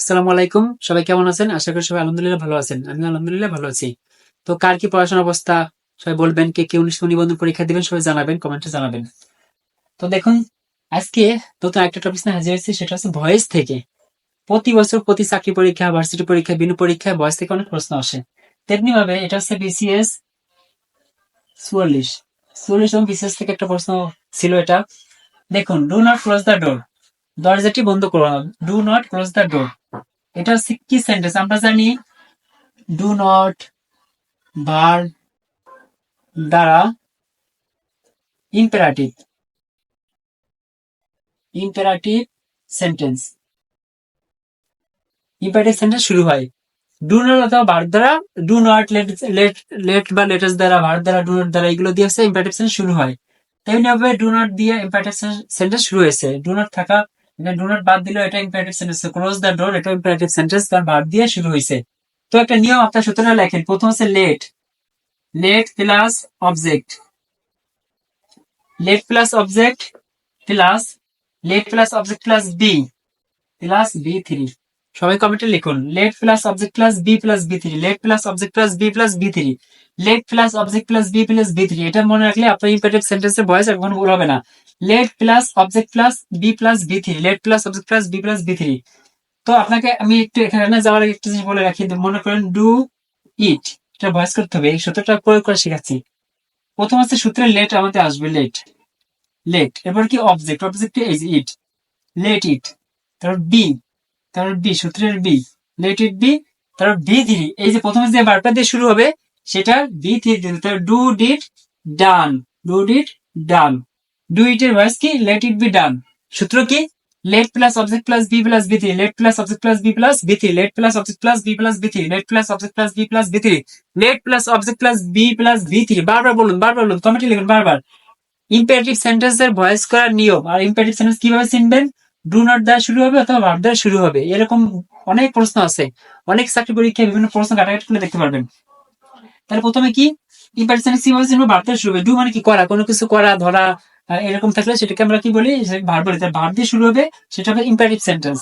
আসসালামু আলাইকুম। সবাই কেমন আছেন? আশা করি সবাই আলহামদুলিল্লাহ ভালো আছেন। আমি আলহামদুলিল্লাহ ভালো আছি। তো কার কি পড়াশোনার অবস্থা? সবাই বলবেন, কে কে উনিশ নিবন্ধন পরীক্ষা দিবেন, সবাই জানাবেন কমেন্টে জানাবেন। তো দেখুন, আজকে নতুন একটা টপিক নিয়ে হাজির হয়েছি, সেটা হচ্ছে ভয়েস থেকে। প্রতি বছর প্রতি চাকরি পরীক্ষা ভার্সিটি পরীক্ষা, বিনু পরীক্ষা ভয়েস থেকে অনেক প্রশ্ন আসে। তেমনি ভাবে এটা হচ্ছে বিসিএস চুয়াল্লিশ। চুয়াল্লিশ এবং বিসিএস থেকে একটা প্রশ্ন ছিল এটা। দেখুন do not close the door দরজাটি বন্ধ করো না। Do not close the door এটা কি সেন্টেন্স আমরা জানি ডু নট ভার দ্বারা ইম্পেরাটিভ ইম্পেরাটিভ সেন্টেন্স ইম্পেরাটিভ সেন্টেন্স শুরু হয়। ডু নট অথবা ভার দ্বারা do not let let let বা লেটার্স দ্বারা ভার দ্বারা ডু নট দ্বারা, এগুলো দিয়ে হচ্ছে ইম্পেরাটিভ সেন্টেন্স শুরু হয়। তেমনি ভাবে ডু নট দিয়ে ইম্পেরাটিভ সেন্টেন্স শুরু হয়েছে। ডু নট থাকা এটা ডু নট বাদ দিলেও এটা imperative sentence close the door এটা ইম্পারেটিভ সেন্টেন্স কারণ ভার্ব দিয়ে শুরু হয়েছে তো একটা নিয়ম আপনার সূত্রটা লেখেন, প্রথম হচ্ছে let let plus object let plus object plus let plus object plus be plus V three সবাই কমেন্টে লিখুন let plus object plus be plus V three let plus object plus be plus V three let plus object plus be plus V three এটা মনে রাখলে আপনার imperative সেন্টেন্সের voice এখন ভুল হবে না let plus object plus be plus V three let plus object plus be plus V three তো আপনাকে আমি একটু এখানে না যাওয়ার আগে একটা জিনিস বলে রাখি মনে করেন ডু ইট এটা ভয়েস করতে হবে এই সূত্রটা প্রয়োগ করে শেখাচ্ছি প্রথম হচ্ছে সূত্রে লেট আমাদের আসবে লেট লেট এবার কি অবজেক্ট অবজেক্ট যে ইট লেট ইট তারপর বি তারপর বি সূত্রের বি লেট ইট বি তারপর বি থ্রি এই যে প্রথমে যে বারটা দিয়ে শুরু হবে সেটা বি থ্রি তারপর do did done do did done do it এর ভয়েস কি লেট ইট বি ডান সূত্র কি let plus object plus be plus V three let plus object plus be plus V three let plus object plus be plus V three let plus object plus be plus V three let plus object plus be plus V three বারবার বলুন বারবার বলুন কমেন্টে লিখুন বারবার imperative sentence এর voice করার নিয়ম আর ইম্পারেটিভ সেন্টেন্স কীভাবে চিনবেন ডু নট দ্বারা শুরু হবে অথবা ভার্ব দেওয়া শুরু হবে। এরকম অনেক প্রশ্ন আছে। অনেক চাকরি পরীক্ষায় বিভিন্ন প্রশ্ন কাটাকাটি করে দেখতে পারবেন। তাহলে প্রথমে কি? ভার্ব শুরু হবে। ডু মানে কি? করা। কোনো কিছু করা, ধরা এরকম থাকলে সেটাকে আমরা কি বলি? ভার্ব বলি। ভার্ব দিয়ে শুরু হবে, সেটা হবে ইম্পারেটিভ সেন্টেন্স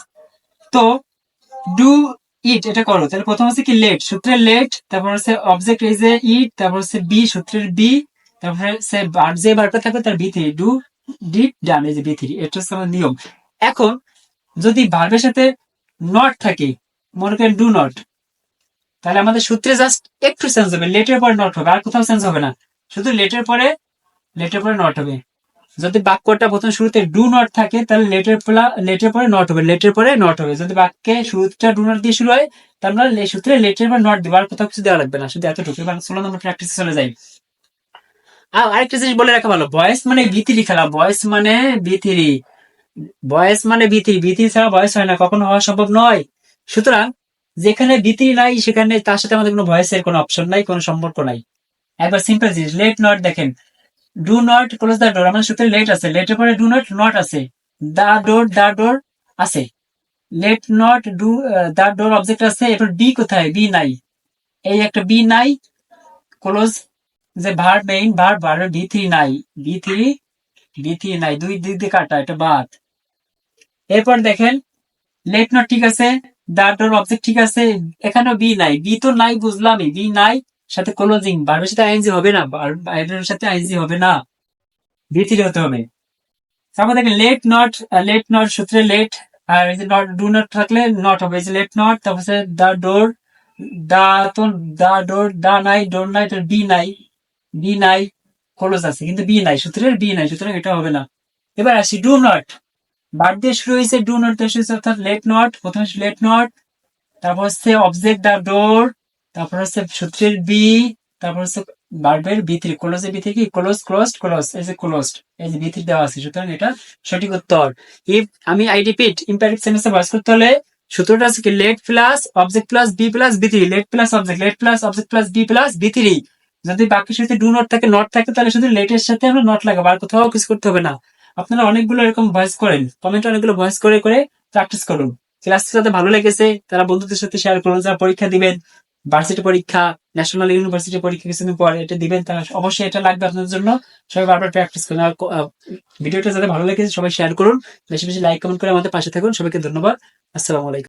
তো ডু ইট এটা করো। তাহলে প্রথম হচ্ছে কি লেট সূত্রের লেট তারপর হচ্ছে অবজেক্ট এই যে ইট তারপর হচ্ছে বি সূত্রের বি তারপরে সে বার যে বারটা থাকবে তার V three do did done এই যে বি থ্রি এটা হচ্ছে আমার নিয়ম। এখন যদি ভার্বের সাথে নট থাকে, মনে করেন ডু নট তাহলে আমাদের সূত্রে জাস্ট একটু চেঞ্জ হবে লেটের পরে নট হবে, আর কোথাও চেঞ্জ হবে না। শুধু লেটের পরে লেটের পরে নট হবে। যদি বাক্যটা প্রথম শুরুতে ডু নট থাকে, তাহলে লেটের লেটের পরে নট হবে লেটের পরে নট হবে। যদি বাক্যে শুরুটা ডু নট দিয়ে শুরু হয়, তাহলে আমরা সূত্রে লেটের পরে নট দিব, আর কোথাও কিছু দেওয়া লাগবে না, শুধু এতটুকু এবার চলুন আমরা প্র্যাকটিসে চলে যাই। আর আরেকটা জিনিস বলে রাখা ভালো। বয়েস মানে বিথিরি খেলা। বয়েস মানে বিথিরি। বয়েস মানে বিথি বিথি ছাড়া বয়স হয় না, কখনো হওয়া সম্ভব নয়। সুতরাং, যেখানে বিথি নাই, সেখানে তার সাথে আমাদের কোনো ভয়েসের কোনো অপশন নাই, কোনো সম্পর্ক নাই। একবার সিম্পল জিনিস লেট নট দেখেন। Do not close the door আমাদের সূত্রে লেট আছে। লেটের পরে ডু নট নট আছে। দা ডোর দা ডোর আছে। Let not do the door object আছে। এরপর বি কোথায়? বি নাই। এই একটা বি নাই। ক্লোজ যে verb main verb verb V three নাই। বি থ্রি বি থ্রি নাই। দুই দিক দিয়ে কাটা, এটা বাদ। এরপর দেখেন লেট নট ঠিক আছে দা অবজেক্ট ঠিক আছে, এখানেও বি নাই বি তো নাই বুঝলামই বি নাই, সাথে ক্লোজিং ভার্বের সাথে আইএনজি হবে না ভার্বের সাথে আইএনজি হবে না বি থ্রি হতে হবে। তারপর দেখেন লেট নট লেট নট সূত্রে লেট আর এই যে নট ডু নট থাকলে নট হবে, এই যে লেট নট তারপর দা ডোর দা তো দা ডোর দা নাই ডোর নাই তো বি নাই বি নাই ক্লোজ আছে, কিন্তু বি নাই, সূত্রের বি নাই, সুতরাং এটা হবে না। এবার আসি ডু নট বার দিয়ে শুরু হয়েছে ডু নট দিয়ে অর্থাৎ লেট নট প্রথমে লেট নট তারপর হচ্ছে অবজেক্ট দা ডোর তারপর হচ্ছে সূত্রের বি তারপর হচ্ছে বার্বের বি থ্রি ক্লোজের বি থ্রি কি? ক্লোজ ক্লোজড ক্লোজ এই যে ক্লোজড এই যে বি থ্রি দেওয়া আছে, সুতরাং এটা সঠিক উত্তর। ইফ আমি আই রিপিট ইম্পারেটিভ সেন্টেন্সে ভয়েস করতে হলে সূত্রটা আছে কি? Let plus object plus be plus V three let plus object let plus object plus be plus V three যদি বাকি সাথে ডু নট থাকে নট থাকে, তাহলে শুধু লেটের সাথে আমরা নট লাগাবো, আর কোথাও কিছু করতে হবে না। আপনারা অনেকগুলো এরকম ভয়েস করেন কমেন্টে অনেকগুলো ভয়েস করে করে প্র্যাকটিস করুন। ক্লাসটি যাতে ভালো লেগেছে, তারা বন্ধুদের সাথে শেয়ার করুন, যারা পরীক্ষা দিবেন ভার্সিটি পরীক্ষা ন্যাশনাল ইউনিভার্সিটি পরীক্ষা কিছুদিন পর এটা দিবেন, তারা অবশ্যই এটা লাগবে আপনাদের জন্য। সবাই বারবার প্র্যাকটিস করুন। আর ভিডিওটা যাতে ভালো লেগেছে সবাই শেয়ার করুন। বেশি বেশি লাইক কমেন্ট করে আমাদের পাশে থাকুন। সবাইকে ধন্যবাদ। আসসালামু আলাইকুম।